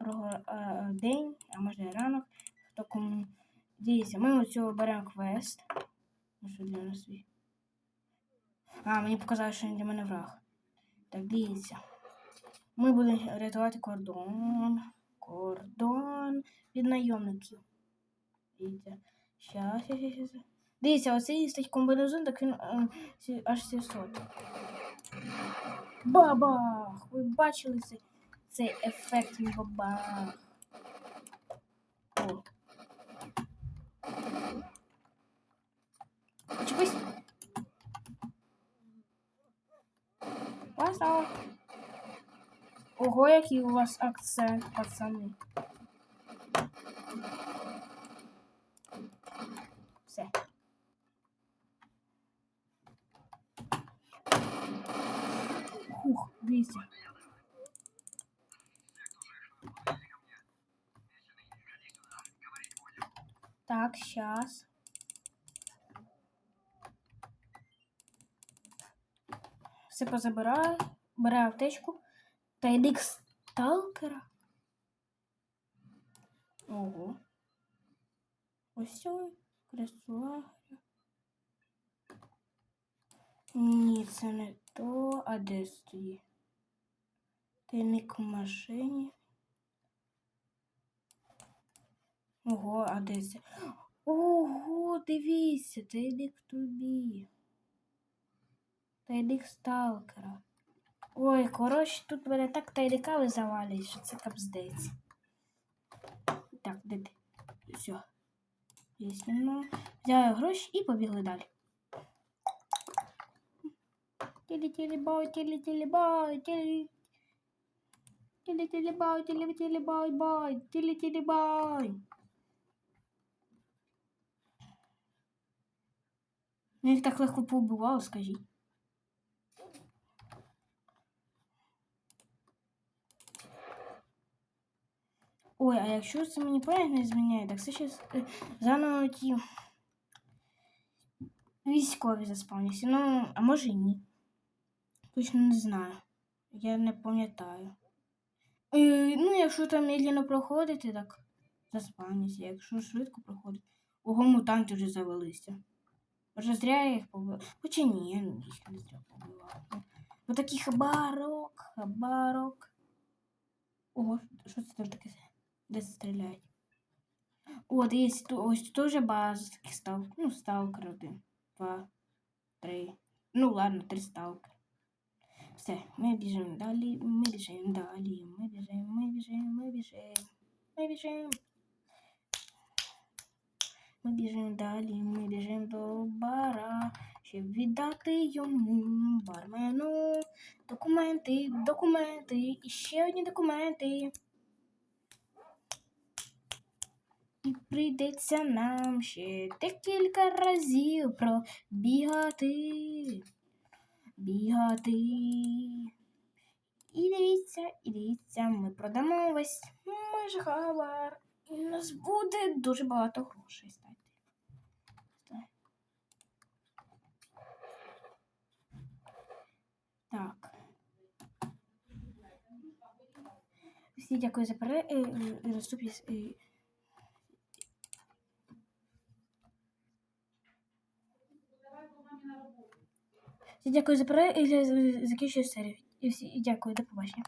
доброго е, день, а може і ранок. Хто кому. Дивіться, ми оцього беремо квест. Ну, що для нас свій? А, мені показали, що він для мене враг. Так, дивіться. Ми будемо рятувати кордон. Кордон від найомників. Дивіться. Щас, щас, щас. Дивіться, оцей стоїть комбінезон, так він е, аж 700. Бабах! Ви бачили цей, цей ефект бабах? О. Чекайся. Паса. Ого, який у вас акцент, пацани. Все. Хух, дивіться. Так, сейчас. Все позабираю. Бере аптечку. Та йди к сталкера. Ого. Ось кресла. Ні, це не то, а де стоїть? Тайник в машині. Ого, а де? Ого, дивіться, тайник тобі. Тайник сталкера. Ой, коротше, тут мене так тайниками завалюють, що це капздець. Так, де ти? Все. Ясно. Взяли гроші і побігли далі. Тілі-тілі-бой, тілі-тілі-бой, тілі. Тілі-тілі-бой, тілі-тілі-бой-бой, тілі-тілі-бой. Ну, їх так легко побувало, скажіть. Ой, а якщо це мені пам'ять зміняє, так це ще заново ті військові заспавняться. Ну, а може і ні. Точно не знаю. Я не пам'ятаю. Е, ну, якщо там медленно проходити, так заспавняться. Якщо швидко проходить. Ого, мутанти вже завелися. Може, зря я їх побив. Хоча ні, я не зря побивав. Ну такий хабарок, хабарок. Ого, що це там таке? Де стріляють? О, дивіться, ту- ось тут теж база таких став. Ну, сталкер один, два, три. Ну ладно, три сталкер. Все, ми біжимо далі, ми біжимо далі, ми біжимо, ми біжимо, ми біжимо, ми біжимо. Ми біжимо далі, ми біжимо до щоб віддати йому бармену. Документи, документи, і ще одні документи. І прийдеться нам ще декілька разів пробігати. Бігати. І дивіться, і дивіться, ми продамо весь майже хабар. І у нас буде дуже багато грошей стати. Так. Всі дякую за перегляд. Наступні. е, Всі дякую за перегляд. Закінчую серію. І всі дякую, до побачення.